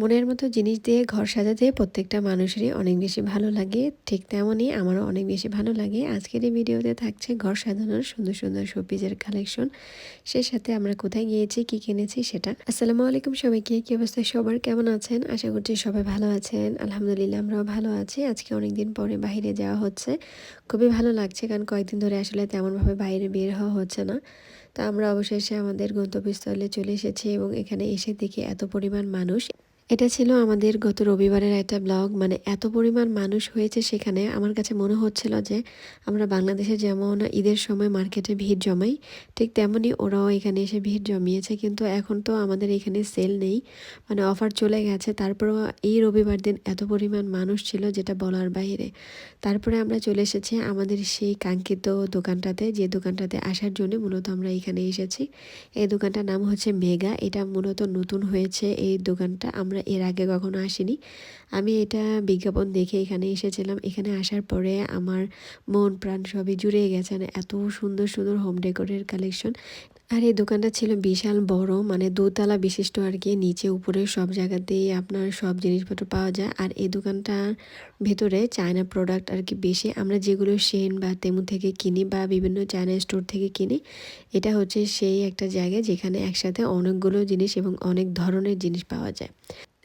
মনের মতো জিনিস দিয়ে ঘর সাজাতে প্রত্যেকটা মানুষেরই অনেক বেশি ভালো লাগে। ঠিক তেমনই আমারও অনেক বেশি ভালো লাগে। আজকের এই ভিডিওতে থাকছে ঘর সাজানোর সুন্দর সুন্দর শোপিজের কালেকশন। সেই সাথে আমরা কোথায় গিয়েছি, কি কিনেছি সেটা। আসসালামু আলাইকুম সবাইকে, কি অবস্থায় সবার কেমন আছেন? আশা করছি সবাই ভালো আছেন। আলহামদুলিল্লাহ আমরাও ভালো আছি। আজকে অনেকদিন পরে বাইরে যাওয়া হচ্ছে। খুবই ভালো লাগছে কারণ কয়েকদিন ধরে আসলে তেমনভাবে বাইরে বের হওয়া হচ্ছে না। তা আমরা অবশেষে আমাদের গন্তব্যস্থলে চলে এসেছি এবং এখানে এসে দেখি এত পরিমাণ মানুষ। এটা ছিল আমাদের গত রবিবারের একটা ব্লগ। মানে এত পরিমাণ মানুষ হয়েছে সেখানে। আমার কাছে মনে হচ্ছিল যে আমরা বাংলাদেশে যেমন ঈদের সময় মার্কেটে ভিড় জমাই, ঠিক তেমনই ওরাও এখানে এসে ভিড় জমিয়েছে। কিন্তু এখন তো আমাদের এখানে সেল নেই। মানে অফার চলে গেছে। তারপরেও এই রবিবার দিন এত পরিমাণ মানুষ ছিল যেটা বলার বাইরে। তারপরে আমরা চলে এসেছি আমাদের সেই কাঙ্ক্ষিত দোকানটাতে। যে দোকানটাতে আসার জন্য মূলত আমরা এখানে এসেছি। এই দোকানটার নাম হচ্ছে মেগা। এটা মূলত নতুন হয়েছে এই দোকানটা। আমরা এর আগে কখনো আসিনি। আমি এটা বিজ্ঞাপন দেখে এখানে এসেছিলাম। এখানে আসার পরে আমার মন, প্রাণ সবই জুড়ে গেছে। মানে এত সুন্দর সুন্দর হোম ডেকোরের কালেকশন আর এই দোকানটা ছিল বিশাল বড় মানে দোতলা বিশিষ্ট আর কি। নিচে, উপরে সব জায়গাতেই আপনার সব জিনিসপত্র পাওয়া যায়। আর এই দোকানটার ভেতরে চায়না প্রোডাক্ট আর কি বেশি। আমরা যেগুলো সেন বা তেমু থেকে কিনি বা বিভিন্ন চায়না স্টোর থেকে কিনি, এটা হচ্ছে সেই একটা জায়গা যেখানে একসাথে অনেকগুলো জিনিস এবং অনেক ধরনের জিনিস পাওয়া যায়।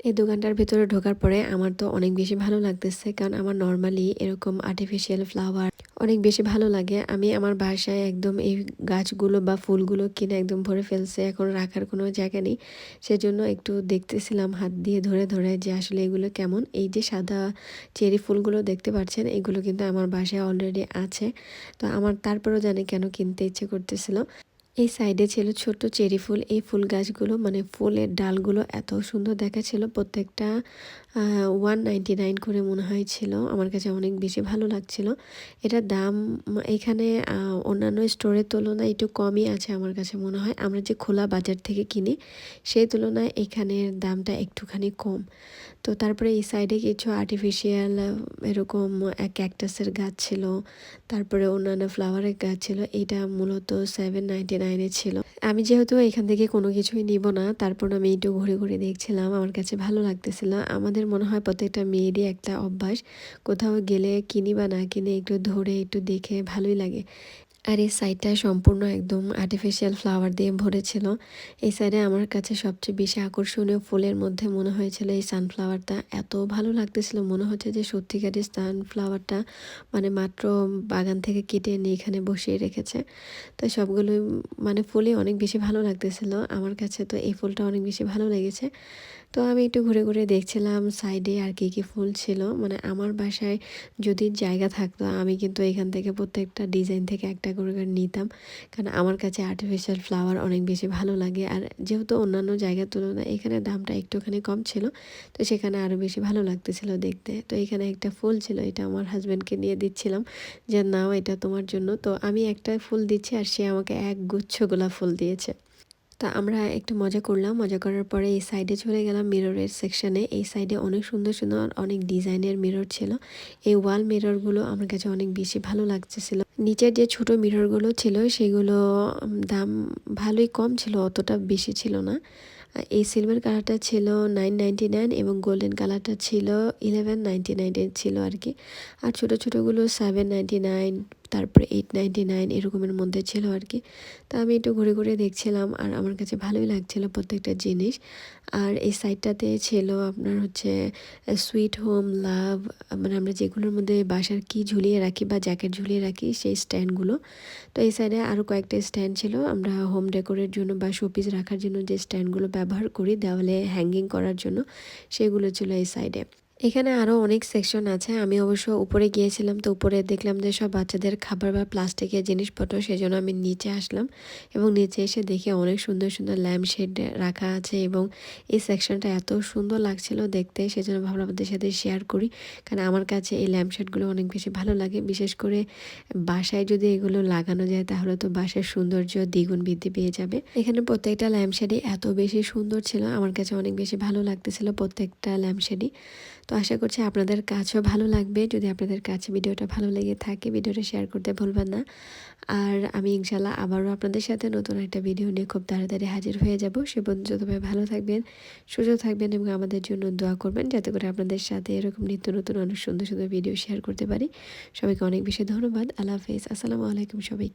এই দোকানটার ভেতরে ঢোকার পরে আমার তো অনেক বেশি ভালো লাগতেছে, কারণ আমার নর্মালি এরকম আর্টিফিশিয়াল ফ্লাওয়ার অনেক বেশি ভালো লাগে। আমি আমার বাসায় একদম এই গাছগুলো বা ফুলগুলো কিনে একদম ভরে ফেলছে, এখন রাখার কোনো জায়গা নেই। সেজন্য একটু দেখতেছিলাম হাত দিয়ে ধরে ধরে যে আসলে এগুলো কেমন। এই যে সাদা চেরি ফুলগুলো দেখতে পাচ্ছেন, এগুলো কিন্তু আমার বাসায় অলরেডি আছে। তো আমার তারপরেও জানি কেন কিনতে ইচ্ছে করতেছিল। এই সাইডে ছিল ছোট চেরি ফুল। এই ফুল গাছগুলো মানে ফুলের ডালগুলো এত সুন্দর দেখাচ্ছিল। প্রত্যেকটা ওয়ান নাইনটি নাইন করে মনে হয়েছিল আমার কাছে অনেক বেশি ভালো লাগছিল। এটার দাম এখানে অন্যান্য স্টোরের তুলনায় একটু কমই আছে আমার কাছে মনে হয়। আমরা যে খোলা বাজার থেকে কিনি, সেই তুলনায় এখানের দামটা একটুখানি কম। তো তারপরে এই সাইডে কিছু আর্টিফিশিয়াল এরকম ক্যাকটাসের গাছ ছিল। তারপরে অন্যান্য ফ্লাওয়ারের গাছ ছিল। এটা মূলত সেভেন নাইনটি নাইনে ছিল। আমি যেহেতু এখান থেকে কোনো কিছুই নিব না, তারপর আমি একটু ঘুরে ঘুরে দেখছিলাম। আমার কাছে ভালো লাগতেছিল। আমাদের মনে হয় প্রত্যেকটা মেয়েরই একটা অভ্যাস। কোথাও গেলে কিনি বা না কিনে একটু ধরে, একটু দেখে ভালোই লাগে। আর এই সাইডটা সম্পূর্ণ একদম আর্টিফিশিয়াল ফ্লাওয়ার দিয়ে ভরেছিল। এই সাইডে আমার কাছে সবচেয়ে বেশি আকর্ষণীয় ফুলের মধ্যে মনে হয়েছিল এই সানফ্লাওয়ারটা এত ভালো লাগতেছিল, মনে হচ্ছে যে সত্যিকারের সানফ্লাওয়ারটা মানে মাত্র বাগান থেকে কেটে এনে এখানে বসিয়ে রেখেছে। তো সবগুলো মানে ফুলই অনেক বেশি ভালো লাগতেছিল। আমার কাছে তো এই ফুলটা অনেক বেশি ভালো লেগেছে। তো আমি একটু ঘুরে ঘুরে দেখছিলাম সাইডে আর কী কী ফুল ছিল। মানে আমার বাসায় যদি জায়গা থাকতো, আমি কিন্তু এখান থেকে প্রত্যেকটা ডিজাইন থেকে একটা করে করে নিতাম। কারণ আমার কাছে আর্টিফিশিয়াল ফ্লাওয়ার অনেক বেশি ভালো লাগে। আর যেহেতু অন্যান্য জায়গার তুলনায় এখানে দামটা একটুখানি কম ছিল, তো সেখানে আরও বেশি ভালো লাগতেছিল দেখতে। তো এখানে একটা ফুল ছিল, এটা আমার হাজব্যান্ডকে নিয়ে দিচ্ছিলাম যে, নাও এটা তোমার জন্য। তো আমি একটা ফুল দিচ্ছি আর সে আমাকে এক গুচ্ছ গোলাপ ফুল দিয়েছে। তা আমরা একটু মজা করলাম। মজা করার পরে এই সাইডে চলে গেলাম মিররের সেকশানে এই সাইডে অনেক সুন্দর সুন্দর, অনেক ডিজাইনের মিরর ছিল। এই ওয়াল মিররগুলো আমার কাছে অনেক বেশি ভালো লাগতেছিল। নিচের যে ছোট মিররগুলো ছিল, সেগুলো দাম ভালোই কম ছিল, অতটা বেশি ছিল না। এই সিলভার কালারটা ছিল নাইন নাইনটি নাইন এবং গোল্ডেন কালারটা ছিল ইলেভেন নাইনটি ছিল আর কি। আর ছোটো ছোটোগুলো সেভেন নাইনটি নাইন তারপরে এইট নাইনটি নাইন এরকমের মধ্যে ছিল আর কি তা আমি একটু ঘুরে ঘুরে দেখছিলাম আর আমার কাছে ভালোই লাগছিল প্রত্যেকটা জিনিস। আর এই সাইডটাতে ছিল আপনার হচ্ছে সুইট হোম লাভ মানে আমরা যেগুলোর মধ্যে বাসার কি ঝুলিয়ে রাখি বা জ্যাকেট ঝুলিয়ে রাখি সেই স্ট্যান্ডগুলো তো এই সাইডে আরও কয়েকটা স্ট্যান্ড ছিল। আমরা হোম ডেকোরের জন্য বা শোপিস রাখার জন্য যে স্ট্যান্ডগুলো ব্যবহার করি, দেওয়ালে হ্যাঙ্গিং করার জন্য, সেগুলো ছিল এই সাইডে এখানে আরও অনেক সেকশন আছে। আমি অবশ্য উপরে গিয়েছিলাম তো উপরে দেখলাম যে সব বাচ্চাদের খাবার বা প্লাস্টিকের জিনিসপত্র, সেজন্য আমি নিচে আসলাম এবং নিচে এসে দেখে অনেক সুন্দর সুন্দর ল্যাম্প শেড রাখা আছে এবং এই সেকশনটা এত সুন্দর লাগছিল দেখতে, সেজন্য ভাবলাম আপনাদের সাথে শেয়ার করি। কারণ আমার কাছে এই ল্যাম্প শেডগুলো অনেক বেশি ভালো লাগে। বিশেষ করে বাসায় যদি এগুলো লাগানো যায়, তাহলে তো বাসার সৌন্দর্য দ্বিগুণ বৃদ্ধি পেয়ে যাবে। এখানে প্রত্যেকটা ল্যাম্প শেডই এত বেশি সুন্দর ছিল। আমার কাছে অনেক বেশি ভালো লাগতেছিল প্রত্যেকটা ল্যাম্প শেডই তো আশা করছি আপনাদের কাছেও ভালো লাগবে। যদি আপনাদের কাছে ভিডিওটা ভালো লেগে থাকে, ভিডিওটা শেয়ার করতে ভুলবেন না। আর আমি ইনশাল্লাহ আবারও আপনাদের সাথে নতুন একটা ভিডিও নিয়ে খুব তাড়াতাড়ি হাজির হয়ে যাব। সে পর্যন্ত ভালো থাকবেন, সুস্থ থাকবেন এবং আমাদের জন্য দোয়া করবেন যাতে করে আপনাদের সাথে এরকম নিত্য নতুন অনেক সুন্দর সুন্দর ভিডিও শেয়ার করতে পারি। সবাইকে অনেক বেশি ধন্যবাদ। আল্লাহ হাফেজ। আসসালামু আলাইকুম সবাইকে।